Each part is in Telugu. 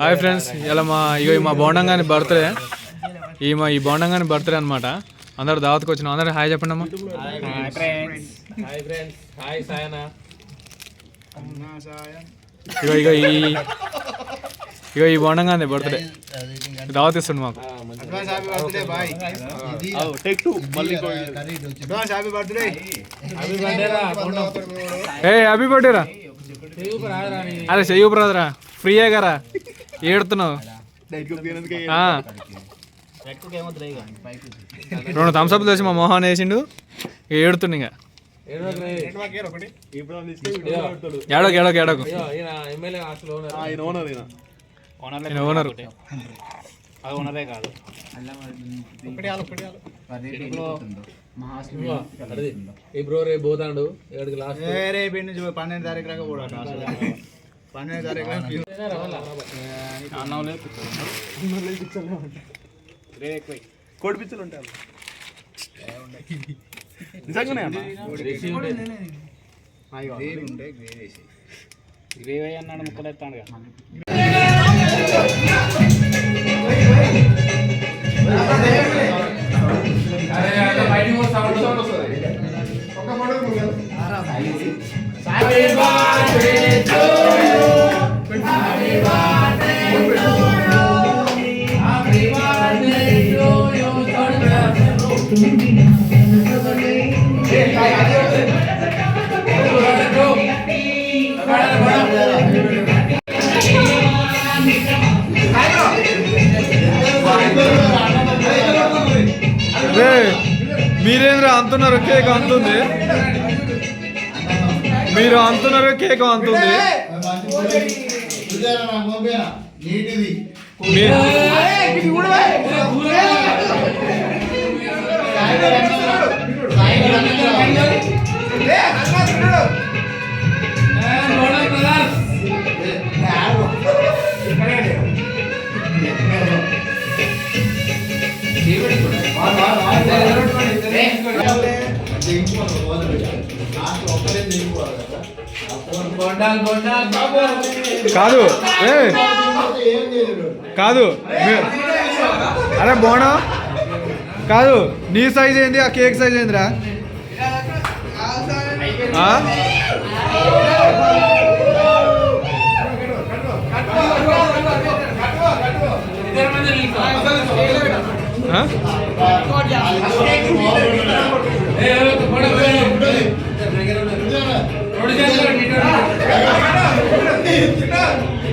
హాయ్ ఫ్రెండ్స్ ఇలా మా ఇగో ఈ మా బోండంగాని బర్త్డే. ఈ మా ఈ బోండంగాని బర్త్డే అనమాట అందరు దావత్కి వచ్చినాం. అందరు హాయ్ చెప్పండి అమ్మా. హాయ్ ఫ్రెండ్స్ హాయ్ సాయనా. ఇగో ఇగో ఈ ఇగో ఈ బోండంగాని బర్త్డే. దావత్ ఇస్తుండు మాకు. Advance happy birthday boy. Take two మళ్ళీ advance happy birthday. Happy birthday రా కొండం ఏ హ్యాపీ బర్త్డే రా. అరే చెయ్యి బ్రదరా ఫ్రీయే కదా ఏడుతున్నావు? ఆ. రెండు థమ్స్అప్ తెచ్చి మా మొహాన్ వేసిండు. ఇక ఏడుతుండు ఇంకా. ఏడోకు ఏడోకు ఏడోకు ఓనర్ ఈయన ఓనరు. అది ఉన్నదే కాదు. ఈ బ్రో రేపు పోతాడు. ఏడుకి లాస్ట్ వేరే పెళ్ళి నుంచి పోయి పన్నెండు తారీఖు దాకా కూడా పన్నెండు తారీఖు కోడి పిచ్చలు ఉంటాయి. నిజంగానే అన్న? గ్రేవీ అన్నాడు ముక్కలు ఎత్తాడు రే మీరేంద్ర అంటున్నారు కేక్ అంటుంది మీరు అంటున్నారు కేక్ అంటుంది నీటిది కాదు. ఏ. కాదు. అరే బోనా? కాదు. నీ సైజ్ ఏంది? ఆ కేక్ సైజ్ ఏందిరా? ఆ?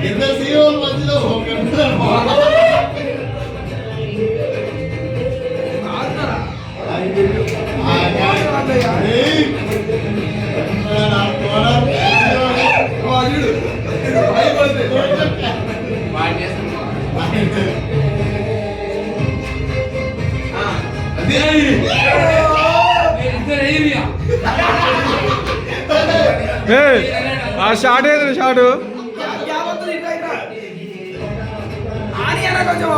ఇద్దరు సీఓల మధ్యలో ఒక ఏ ఆ షార్ట్ ఏది షార్ట్ కొంచెం